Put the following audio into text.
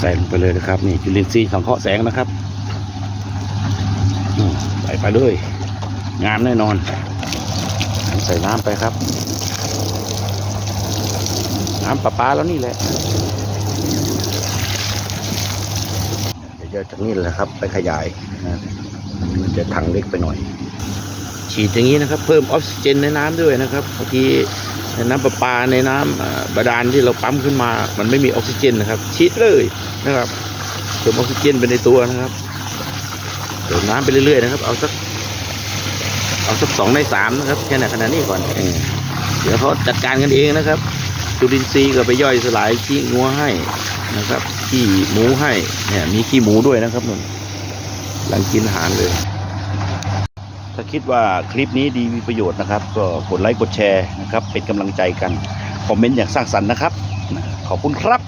ใส่ลงไปเลยนะครับ นี่จุลินทรีย์สังเคราะห์แสงนะครับใส่ไปเลยงามแน่นอน ใส่น้ำไปครับ น้ำประปาแล้วนี่แหละเดี๋ยวจากนี้แหละครับ ไปขยายนะมันจะถังเล็กไปหน่อย ฉีดอย่างนี้นะครับ เพิ่มออกซิเจนในน้ำด้วยนะครับบางที ในน้ำประปาในน้ำเอ่อบาดาลที่เราปั๊มขึ้นมา มันไม่มีออกซิเจนนะครับฉีดเลยนะครับเติมออกซิเจนไปในตัวนะครับเติมน้ำไปเรื่อยๆนะครับ เอาสักเอาสักสองในสามนะครับแค่ในขนาดนี้ก่อนเออเดี๋ยวเขาจัดการกันเองนะครับจุลินทรีย์ก็ไปย่อยสลายขี้งัวให้นะครับขี้หมูให้เนี่ยมีขี้หมูด้วยนะครับนุ่นหลังกินอาหารเลย ถ้าคิดว่าคลิปนี้ดีมีประโยชน์นะครับ ก็กดไลค์กดแชร์นะครับ เป็นกำลังใจกัน คอมเมนต์อย่างสร้างสรรค์นะครับ ขอบคุณครับ